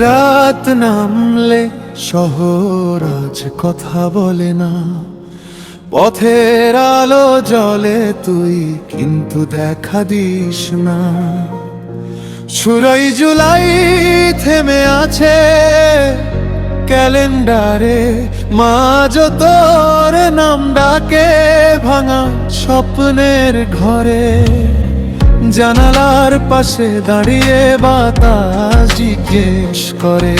রাত নামলে শহর আজ কথা বলে না। পথের আলো জলে তুই কিন্তু দেখা দিস না। সুরই জুলাই থেমে আছে ক্যালেন্ডারে, মাঝ তোর নাম ডাকে ভাঙা স্বপ্নের ঘরে। জানালার পাশে দাঁড়িয়ে বাতাস জিজ্ঞেস করে,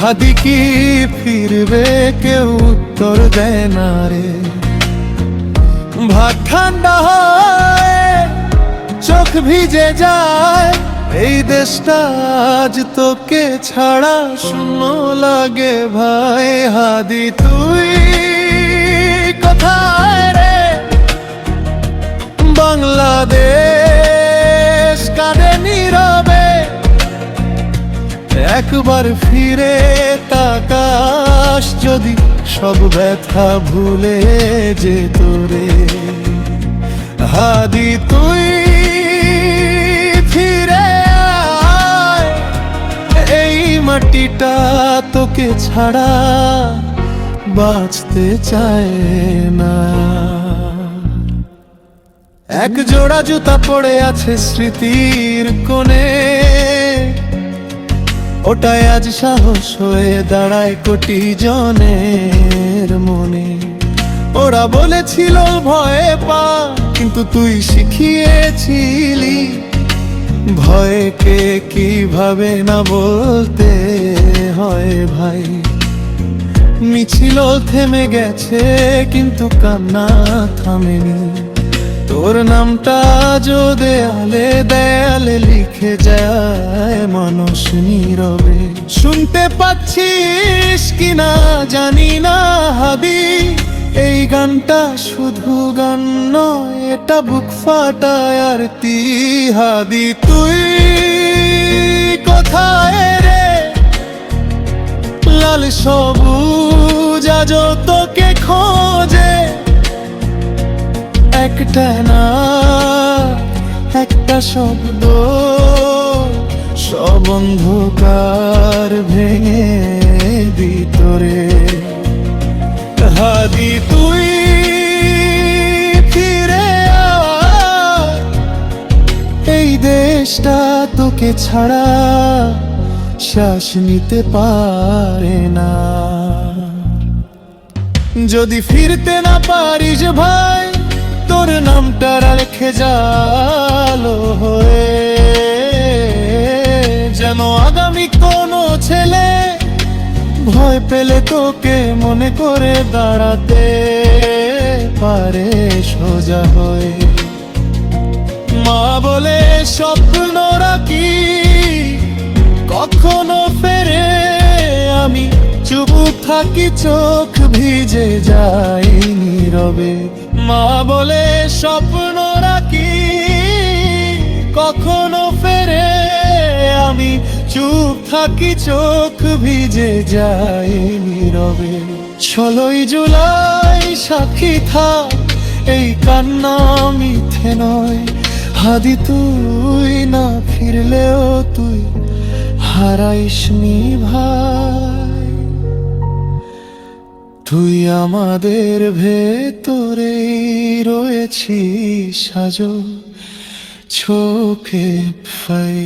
হাদি কি ফিরবে কেউ উত্তর দেয় না রে। ভাত ঠান্ডা হয়, চোখ ভিজে যায়, এই দেশটা আজ তোকে ছাড়া শূন্য লাগে ভাই, হাদি তুই। একবার ফিরে তাকাশ যদি সব ব্যথা ভুলে যেত রে। হাদি, তুই ফিরে এই মাটিটা তোকে ছাড়া বাঁচতে চায় না। এক জোড়া জুতা পড়ে আছে স্মৃতির কোণে। ওটাই আজ সাহস হয়ে দাঁড়ায় কোটি জনের মনে। ওরা বলেছিল ভয়ে পা, কিন্তু তুই শিখিয়েছিলি। ভয়কে কীভাবে না বলতে হয় ভাই। মিছিল থেমে গেছে, কিন্তু কান্না থামেনি। তোর নামটা যো দেয়ালে দেয়ালে লিখে যায় মানুষ নীরবে। শুনতে পাচ্ছিস কিনা জানি না হাবি, এই গানটা শুধু গান নয়, এটা বুক ফাটায় আর তি হাদি তুই কোথায় রে? লাল সবুজ আজ তোকে খোঁজে একটা না, একটা শব্দ, সব অন্ধকার ভেঙে ভিতরে হাদি তুই ফিরে। এই দেশটা তোকে ছাড়া শ্বাস নিতে পারে না যদি ফিরতে না পারিস ভাই তোর নামটা রেখে জালো হয়ে। যেন আগামী কোনো ছেলে ভয় পেলে তোকে মনে করে দাঁড়াতে পারে সোজা হয়ে। মা বলে, স্বপ্ন রাখি, কখনো ফেরে আমি চুপ থাকি, চোখ ভিজে যাই। নীরবে মা বলে, স্বপ্ন রাখি, কখনো ফেরে। আমি চুপ থাকি, চোখ ভিজে যাই নীরবে। ষোলোই জুলাই, সাক্ষী থাক, এই কান্না মিথ্যে নয়। হাদি তুই, না ফিরলেও তুই হারাইসনি ভাই। তুই আমাদের ভেতরে রয়েছিস সাজো চোখে ফাই।